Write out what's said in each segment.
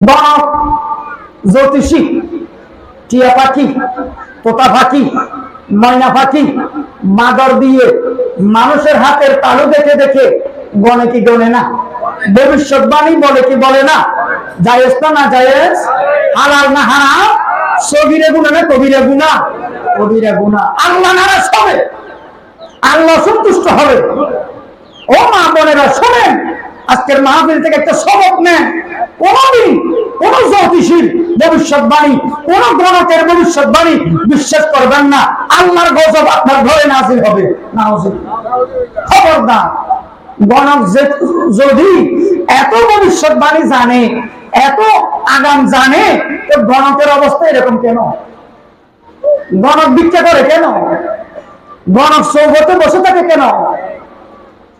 গণক জ্যোতিষী, টিয়া পাখি, তোতা ময়না মাদর দিয়ে মানুষের হাতের তালু দেখে দেখে গনে কি গনে না? ভবিষ্যৎবাণী বলে কি বলে না? জায়েজ তো না জায়েজ? হালাল না হারাম? সবিরে গুণা না কবিরে গুণা? কবিরে গুণা। আল্লাহ নারাজ হবে। আল্লাহ সন্তুষ্ট হবে। ও মা বোনেরা, শোনেন। আজকের মাহফিল থেকে একটা সবক নেন কোনদিন কোন জ্যোতিষীর ভবিষ্যৎবাণী, কোন গ্রহকের ভবিষ্যৎবাণী বিশ্বাস করবেন না। আল্লাহর গজব আপনার ঘরে নাজিল হবে। খবরদার, গণক যদি এত ভবিষ্যৎবাণী জানে, এত আগাম জানে, তো গণকের অবস্থা এরকম কেন? গণক ভিক্ষা করে কেন? গণক সৌগতে বসে থাকে কেন?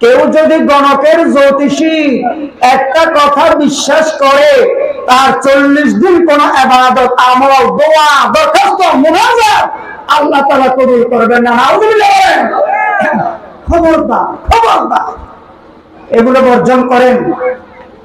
কেউ যদি গণকের জ্যোতিষী একটা কথা বিশ্বাস করে, তার চল্লিশ দিন কোন আবাদত আমল, দোয়া, দরখাস্ত মুনাজাত আল্লাহ তালা কবুল করবেন না। বলেন। খবরদার খবরদার। এগুলো বর্জন করেন।